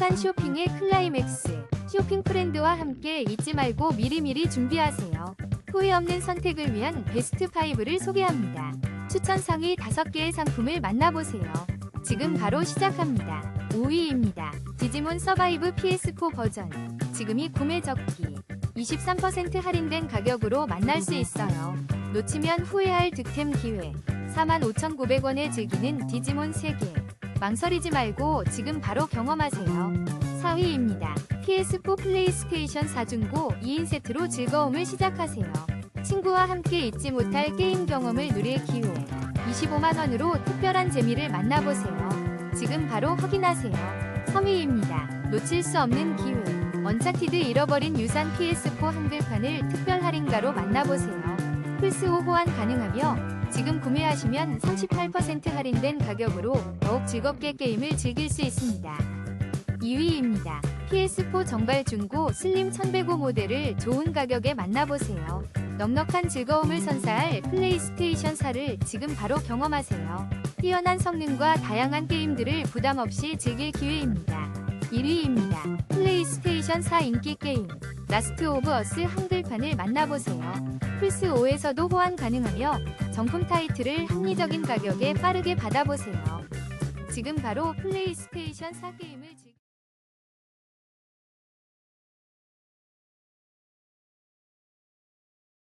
행복한 쇼핑의 클라이맥스. 쇼핑 프렌드와 함께 잊지 말고 미리미리 준비하세요. 후회 없는 선택을 위한 베스트 5를 소개합니다. 추천 상위 5개의 상품을 만나보세요. 지금 바로 시작합니다. 5위입니다. 디지몬 서바이브 PS4 버전. 지금이 구매 적기. 23% 할인된 가격으로 만날 수 있어요. 놓치면 후회할 득템 기회. 45,900원에 즐기는 디지몬 세계. 망설이지 말고 지금 바로 경험하세요. 4위입니다. PS4 플레이스테이션 4중고 2인 세트로 즐거움을 시작하세요. 친구와 함께 잊지 못할 게임 경험을 누릴 기회. 25만원으로 특별한 재미를 만나보세요. 지금 바로 확인하세요. 3위입니다. 놓칠 수 없는 기회. 언차티드 잃어버린 유산 PS4 한글판을 특별 할인가로 만나보세요. 플스5 호환 가능하며 지금 구매하시면 38% 할인된 가격으로 더욱 즐겁게 게임을 즐길 수 있습니다. 2위입니다. PS4 정발 중고 슬림 1105 모델을 좋은 가격에 만나보세요. 넉넉한 즐거움을 선사할 플레이스테이션 4를 지금 바로 경험하세요. 뛰어난 성능과 다양한 게임들을 부담 없이 즐길 기회입니다. 1위입니다. 플레이스테이션 4 인기 게임 라스트 오브 어스 한글판을 만나보세요. 플스5에서도 호환 가능하며 정품 타이틀을 합리적인 가격에 빠르게 받아보세요. 지금 바로 플레이스테이션 4 게임을